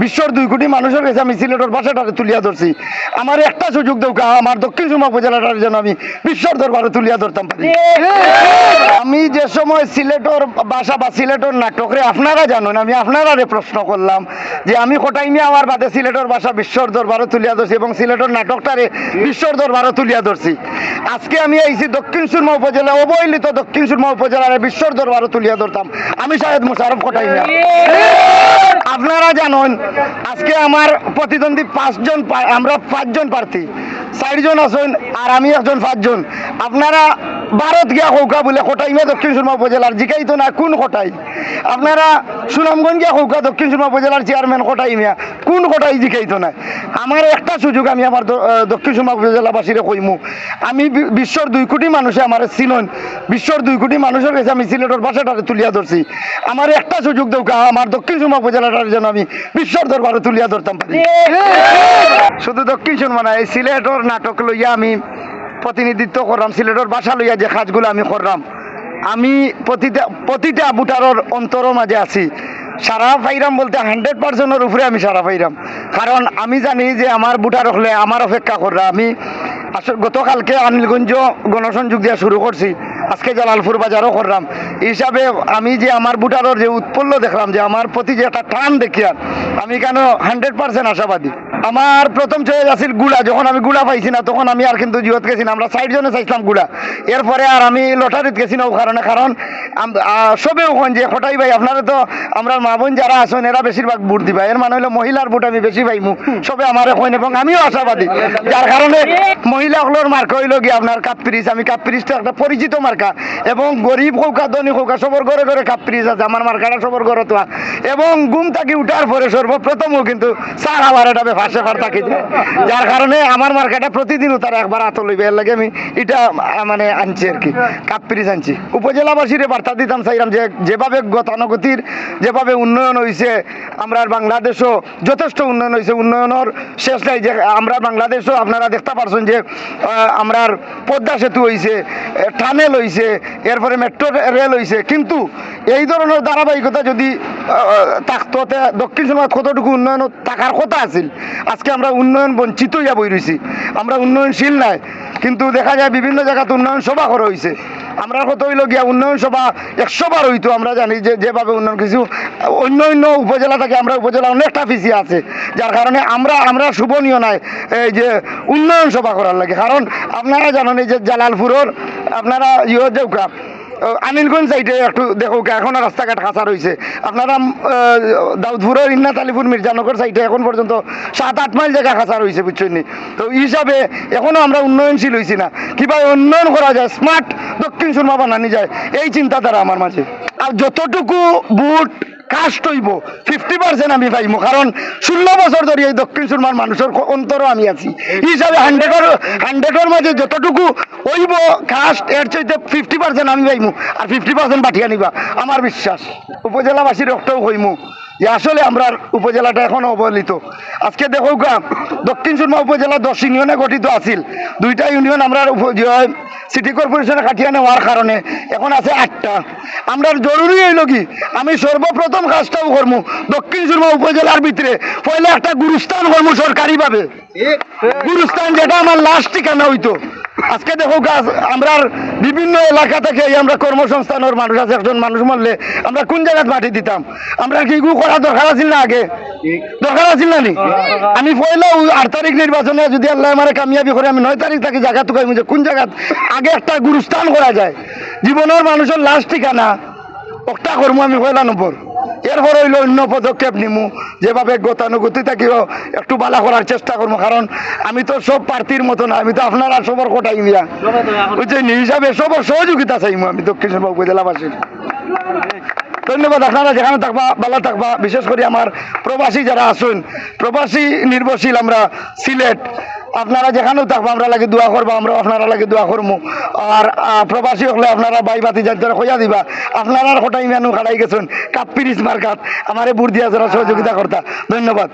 বিশ্বর দুই কোটি মানুষের কাছে আমি সিলেটের ভাষাটারে তুলিয়া ধরছি আমার একটা সুযোগ দৌকা আমার দক্ষিণ সুমা উপজেলাটার জন্য আমি বিশ্বর দরবারে তুলিয়া ধরতাম পারি যে সময় সিলেটর ভাষা বা সিলেটর নাটকরে আপনারা জানুন, আমি আপনারারে প্রশ্ন করলাম যে আমি কোটাই নিয়ে আমার বাদে সিলেটর ভাষা বিশ্বর দরবারও তুলিয়া ধরছি এবং সিলেটর নাটকটারে বিশ্বর দরবারও তুলিয়া ধরছি। আজকে আমি আইছি দক্ষিণ সুরমা উপজেলা, অবহেলিত দক্ষিণ সুরমা উপজেলার বিশ্বর দরবারও তুলিয়া ধরতাম। আমি শাহেদ মুশারফ কোটাইমিয়া আপনারা জানেন, আজকে আমার প্রতিদ্বন্দ্বী পাঁচজন আমরা পাঁচজন প্রার্থী, চারজন আছেন আর আমি একজন পাঁচজন। আপনারা ভারত গিয়া কৌকা বলে কোটাইমে দক্ষিণ সুরমা উপজেলার জিকাইতো না কোন কোটাই আপনারা সুনামগঞ্জ গিয়া কৌকা দক্ষিণ সুরমা উপজেলার চেয়ারম্যান কোটাইমিয়া কোন কোটাই জিকাইতো না? আমার একটা সুযোগ আমি আমার দক্ষিণ সুরমা উপজেলাবাসীরে কইমু। আমি বিশ্বর দুই কোটি মানুষে আমার চিনন বিশ্বর দুই কোটি মানুষের কাছে আমি সিলেটের ভাষাটারে তুলিয়া ধরছি। আমার একটা সুযোগ দৌকা আমার দক্ষিণ সুরমা উপজেলাটার যেন আমি বিশ্বর দরবারে তুলিয়া ধরতাম। পারি শুধু দক্ষিণ সুরমা না এই সিলেটর নাটক লইয়া আমি প্রতিনিধিত্ব করলাম, সিলেটর বাসা লইয়া যে কাজগুলো আমি করলাম। আমি প্রতিটা প্রতিটা বুটারর অন্তরও মাঝে আছি। সারা পাইরাম বলতে হান্ড্রেড পার্সেন্টের উপরে আমি সারা পাইরাম। কারণ আমি জানি যে আমার বুটার হলে আমার অপেক্ষা কররা। আমি গতকালকে আনিলগঞ্জ গণসংযোগ দিয়া শুরু করছি। আজকে জালালপুর বাজারও করলাম। হিসাবে আমি যে আমার বুটারের যে উৎপল্ল দেখলাম, যে আমার প্রতি যে একটা টান দেখিয়ার আমি কেন হান্ড্রেড পার্সেন্ট আশাবাদী? আমার প্রথম চয়েস আছিল গুড়া যখন আমি গুড়া পাইছি না, তখন আমি আর কিন্তু জিওত গেছি না, আমরা সাইড জনে চাইছিলাম গুড়া এরপরে আর আমি লটারিত গেছি না ও কারণে, কারণ সবে ওখান যে হঠাই ভাই, আপনারা তো আমরা মা বোন যারা আছেন, এরা বেশিরভাগ ভোট দিবা। এর মানে হলো মহিলার ভোট আমি বেশি পাইমু। সবে আমার এখন এবং আমিও আশাবাদী। যার কারণে মহিলাগুলোর মার্কা হইল গিয়ে আপনার কাপ আমি কাপ একটা পরিচিত মার্কা এবং গরিব হৌকা ধনী হৌকা সবর ঘরে ঘরে কাপ পিরিচ আছে, আমার মার্কাটা সবর ঘরে তো এবং ঘুম থাকি উঠার পরে সর্বপ্রথমও কিন্তু চার আবার এটা ফাঁসে ফার থাকি যার কারণে আমার মার্কাটা প্রতিদিনও তার একবার হাত লইবে, এর লাগে আমি এটা মানে আনছি আর কি কাপ পিরিচ আনছি। উপজেলাবাসীর বার্তা দিতাম চাইলাম যে, যেভাবে গতানুগতির যেভাবে উন্নয়ন হয়েছে আমরা বাংলাদেশও যথেষ্ট উন্নয়ন হয়েছে উন্নয়নের শেষ নাই যে, আমরা বাংলাদেশও আপনারা দেখতে পারছেন যে আমরার পদ্মা সেতু হয়েছে টানেল হয়েছে এরপরে মেট্রো রেল হয়েছে কিন্তু এই ধরনের ধারাবাহিকতা যদি থাকতো দক্ষিণ সমাজ কতটুকু উন্নয়ন থাকার কথা আছিল। আজকে আমরা উন্নয়ন বঞ্চিত হইয়া বই রয়েছি আমরা উন্নয়নশীল নাই, কিন্তু দেখা যায় বিভিন্ন জায়গাতে উন্নয়ন সভা করা হয়েছে আমরা কত হইল গিয়া উন্নয়ন সভা একশো বার হইতো, আমরা জানি যে যেভাবে উন্নয়ন কিছু, অন্য অন্য উপজেলা থেকে আমরা উপজেলা অনেকটা পিছিয়ে আছে। যার কারণে আমরা আমরা শুভনীয় নাই এই যে উন্নয়ন সভা করার লাগে। কারণ আপনারা জানেন এই যে জালালপুরের, আপনারা ইয়ে দেউকা আনিলগঞ্জ সাইডে একটু দেখো এখন রাস্তাঘাট কাঁচা রয়েছে আপনারা দাউদপুরের ইন্নাত আলিপুর মির্জানগর সাইডে এখন পর্যন্ত সাত, আট মাইল জায়গা কাঁচা রয়েছে বুঝছেন? তো এই হিসাবে এখনও আমরা উন্নয়নশীল হয়েছি না। কীভাবে উন্নয়ন করা যায়? স্মার্ট দক্ষিণ সুরমা বানানি যায়, এই চিন্তাধারা আমার মাঝে। আর যতটুকু বুট কাস্ট হইব। ফিফটি পার্সেন্ট আমি পাইব কারণ ষোলো বছর ধরে এই দক্ষিণ সুরমার মানুষের অন্তরও আমি আছি। হিসাবে হান্ড্রেডের হান্ড্রেডের মাঝে যতটুকু হইব কাস্ট, এর চাইতে ফিফটি পার্সেন্ট আমি পাইমু। আর ফিফটি পার্সেন্ট পাঠিয়ে নিবা, আমার বিশ্বাস। উপজেলাবাসীর রক্তও হইমু। যে আসলে আমরা উপজেলাটা এখনও অবহেলিত। আজকে দেখো দক্ষিণ সুরমা উপজেলা দশ ইউনিয়নে গঠিত আছিল। দুইটা ইউনিয়ন আমরা সিটি কর্পোরেশনে কাটিয়ে নেওয়ার কারণে এখন আছে আটটা। আমরা জরুরি হইল কি আমি সর্বপ্রথম কাজটাও করব দক্ষিণ সুরমা উপজেলার ভিতরে। পয়লা একটা গুরুস্থান করব সরকারিভাবে। গুরুস্থান যেটা আমার লাস্ট ঠিকানা হইতো। আজকে দেখো গাছ আমরা বিভিন্ন এলাকা থেকে আমরা কর্মসংস্থানের মানুষ আছে, একজন মানুষ মরলে আমরা কোন জায়গায় মাটি দিতাম? আমরা কি করা দরকার আছিল না আগে? দরকার আছিল না নি? আমি পয়লা আট তারিখ নির্বাচনে যদি আল্লাহ আমার কামিয়াবি করে, আমি নয় তারিখ থাকি জায়গা তো যে কোন জায়গা আগে একটা গুরুস্থান করা যায়। জীবনের মানুষের লাস্ট ঠিকানা একটা করব আমি পয়লা নম্বর এরপর হইল অন্য পদক্ষেপ নিমু। যেভাবে গতানুগতি থাকিও একটু বালা করার চেষ্টা করব কারণ আমি তো সব প্রার্থীর মতো না, আমি তো আপনারা সবর কোটাই মিয়া। বুঝছেন? হিসাবে সবর সহযোগিতা চাইমু আমি দক্ষিণ সুরমা উপজেলাবাসীর। ধন্যবাদ, আপনারা যেখানে থাকবা ভালো থাকবা, বিশেষ করে আমার প্রবাসী যারা আসুন প্রবাসী নির্ভরশীল আমরা সিলেট আপনারা যেখানেও থাকব, আমরা লাগে দোয়া করব, আমরা আপনারা লাগে দোয়া করব আর প্রবাসী হলে আপনারা বাই বাতি যাতে খোঁজা দিবা। আপনারা কোটাই মেনু খাড়াই গেছেন। কাপ পিরিস মার্কাত, আমারে বুর দিয়া যারা সহযোগিতা করতা। ধন্যবাদ।